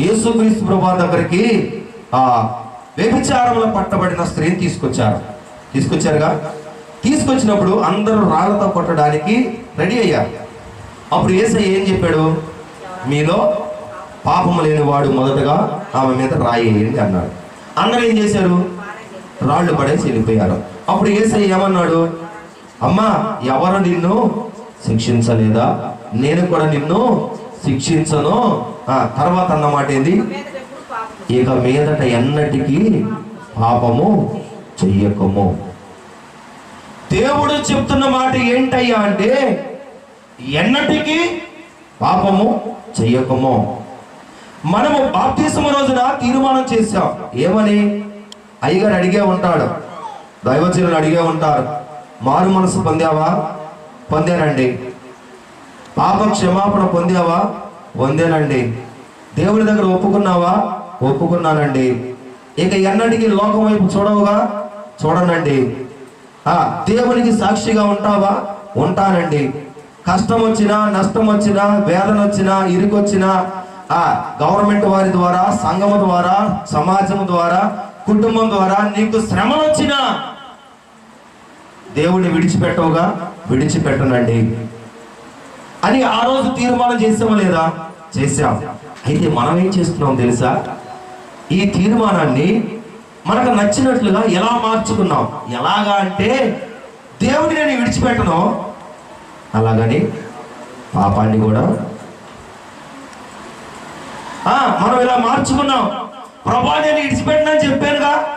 యేసుక్రీస్తు ప్రభా దగ్గరికి ఆ వ్యభిచారంలో పట్టబడిన స్త్రీని తీసుకొచ్చారు. తీసుకొచ్చారుగా? తీసుకొచ్చినప్పుడు అందరూ రాళ్ళతో కొట్టడానికి రెడీ అయ్యారు. అప్పుడు ఏసై ఏం చెప్పాడు? మీలో పాపము లేని వాడు మొదటగా ఆమె మీద రాయేయండి అన్నాడు. అందరూ ఏం చేశారు? రాళ్ళు పడేసి వెళ్ళిపోయారు. అప్పుడు ఏసై ఏమన్నాడు? అమ్మా ఎవరు నిన్ను శిక్షించలేదా? నేను కూడా నిన్ను శిక్షించను. ఆ తర్వాత అన్నమాట ఏంది? ఇక మీదట ఎన్నటికీ పాపము చెయ్యకము. దేవుడు చెప్తున్న మాట ఏంటయ్యా అంటే ఎన్నటికీ పాపము చెయ్యకము. మనము బాప్తీసం రోజున తీర్మానం చేశాం. ఏమని? అయ్యగారు అడిగే ఉంటాడు. దైవజనులు అడిగే ఉంటారు. మారు మనసు పొందావా? పొందానండి పాప క్షమాపణ పొందావా? పొందేనండి. దేవుడి దగ్గర ఒప్పుకున్నావా? ఒప్పుకున్నానండి. ఇక ఎన్నటికి లోకం వైపు చూడవుగా? చూడనండి. ఆ దేవునికి సాక్షిగా ఉంటావా? ఉంటానండి. కష్టం వచ్చినా నష్టం వచ్చినా వేదన వచ్చినా ఇరుకొచ్చినా ఆ గవర్నమెంట్ వారి ద్వారా సంఘం ద్వారా సమాజం ద్వారా కుటుంబం ద్వారా నీకు శ్రమలు వచ్చినా దేవుణ్ణి విడిచిపెట్టవుగా? విడిచిపెట్టనండి. అని ఆ రోజు తీర్మానం చేసామా లేదా? చేశాం. అయితే మనం ఏం చేస్తున్నాం తెలుసా? ఈ తీర్మానాన్ని మనకు నచ్చినట్లుగా ఎలా మార్చుకున్నాం? ఎలాగా అంటే దేవుడిని నేను విడిచిపెట్టను. అలాగని పాపాన్ని కూడా మనం ఇలా మార్చుకున్నాం. ప్రభా నేను విడిచిపెట్టనని చెప్పానుగా.